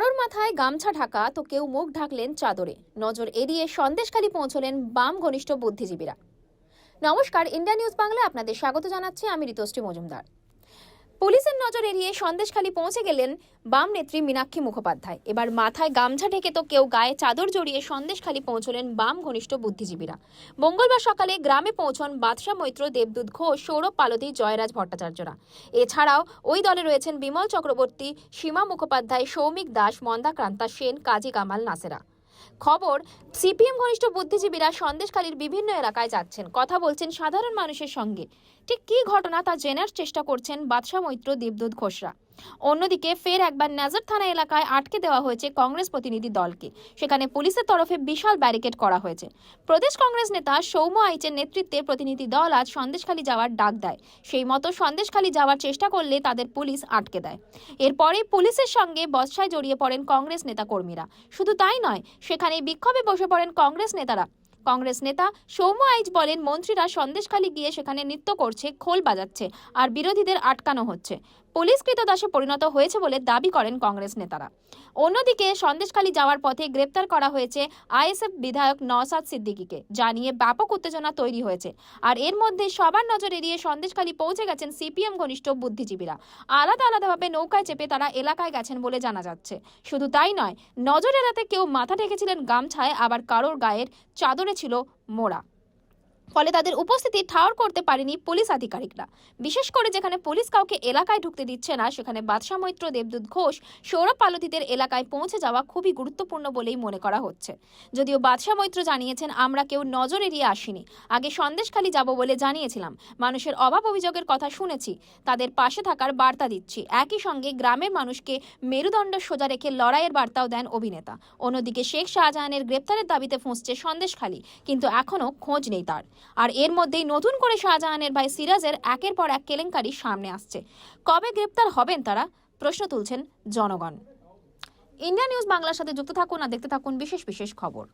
কারোর মাথায় গামছা ঢাকা তো কেউ মুখ ঢাকলেন চাদরে। নজর এড়িয়ে সন্দেশখালী পৌঁছলেন বাম ঘনিষ্ঠ বুদ্ধিজীবীরা। নমস্কার, ইন্ডিয়া নিউজ বাংলা আপনাদের স্বাগত জানাচ্ছি। আমি ঋতুশ্রী মজুমদার। পুলিশের নজর এড়িয়ে সন্দেশখালী পৌঁছে গেলেন বাম নেত্রী মীনাক্ষী মুখোপাধ্যায়। এবার মাথায় গামছা ঢেকে তো কেউ গায়ে চাদর জড়িয়ে সন্দেশখালী পৌঁছলেন বাম ঘনিষ্ঠ বুদ্ধিজীবীরা। মঙ্গলবার সকালে গ্রামে পৌঁছন বাদশা মৈত্র, দেবদূত ঘোষ, সৌরভ পালতি, জয়রাজ ভট্টাচার্যরা। এছাড়াও ওই দলে রয়েছেন বিমল চক্রবর্তী, সীমা মুখোপাধ্যায়, সৌমিক দাস মন্দাক্রান্তা সেন, কাজী কামাল নাসেরা। খবর, সিপিএম ঘনিষ্ঠ বুদ্ধিজীবীরা সন্দেশকালীর বিভিন্ন এলাকায় যাচ্ছেন। কথা বলছেন সাধারণ মানুষের সঙ্গে। ঠিক কী ঘটনা তা জেনার চেষ্টা করছেন বাদশা মৈত্র দেবদূত ঘোষরা অন্যদিকে ফের একবার নাজার থানা এলাকায় আটকে দেওয়া হয়েছে কংগ্রেস প্রতিনিধি দলকে। সেখানে পুলিশের তরফে বিশাল ব্যারিকেড করা হয়েছে। প্রদেশ কংগ্রেস নেতা সৌম্য আইচের নেতৃত্বে প্রতিনিধি দল আজ সন্দেশখালী যাওয়ার ডাক দেয়। সেই মতো সন্দেশখালী যাওয়ার চেষ্টা করলে তাদের পুলিশ আটকে দেয়। এরপরে পুলিশের সঙ্গে বৎসায় জড়িয়ে পড়েন কংগ্রেস নেতাকর্মীরা। শুধু তাই নয় সেখানে বিক্ষোভে বসে পড়েন কংগ্রেস নেতারা। কংগ্রেস নেতা সৌম্য আইচ বলেন, মন্ত্রীরা সন্দেশখালী গিয়ে সেখানে নৃত্য করছে, খোল বাজাচ্ছে, আর বিরোধীদের আটকানো হচ্ছে। পুলিশ কৃতদাসে পরিণত হয়েছে বলে দাবি করেন কংগ্রেস নেতারা। অন্যদিকে সন্দেশখালী যাওয়ার পথে গ্রেপ্তার করা হয়েছে আইএসএফ বিধায়ক নওসাদ সিদ্দিকীকে, যা নিয়ে ব্যাপক উত্তেজনা তৈরি হয়েছে। আর এর মধ্যে সবার নজর এড়িয়ে সন্দেশখালী পৌঁছে গেছেন সিপিএম ঘনিষ্ঠ বুদ্ধিজীবীরা। আলাদা আলাদাভাবে নৌকায় চেপে তারা এলাকায় গেছেন বলে জানা যাচ্ছে। শুধু তাই নয়, নজর এড়াতে কেউ মাথা ঢেকেছিলেন গামছায়, আবার কারোর গায়ের চাদরে ছিল মোড়া। ফলে তাদের উপস্থিতি ঠাওর করতে পারেনি পুলিশ আধিকারিকরা। বিশেষ করে যেখানে পুলিশ কাউকে এলাকায় ঢুকতে দিচ্ছে না, সেখানে বাদশা মৈত্র, দেবদূত ঘোষ, সৌরভ পালতিদের এলাকায় পৌঁছে যাওয়া খুবই গুরুত্বপূর্ণ বলেই মনে করা হচ্ছে। যদিও বাদশা মৈত্র জানিয়েছেন, আমরা কেউ নজর এড়িয়ে আসিনি। আগে সন্দেশখালি যাব বলে জানিয়েছিলাম। মানুষের অভাব অভিযোগের কথা শুনেছি। তাদের পাশে থাকার বার্তা দিচ্ছি। একই সঙ্গে গ্রামের মানুষকে মেরুদণ্ড সোজা রেখে লড়াইয়ের বার্তাও দেন অভিনেতা। অন্যদিকে শেখ শাহজাহানের গ্রেপ্তারের দাবিতে ফুঁসছে সন্দেশখালী, কিন্তু এখনও খোঁজ নেই তার। আর এর মধ্যেই নতুন করে শাহজাহানের ভাই সিরাজের একের পর এক কেলেঙ্কারি সামনে আসছে। কবে গ্রেপ্তার হবেন তারা? প্রশ্ন তুলছেন জনগণ। ইন্ডিয়া নিউজ বাংলার সাথে যুক্ত থাকুন আর দেখতে থাকুন বিশেষ বিশেষ খবর।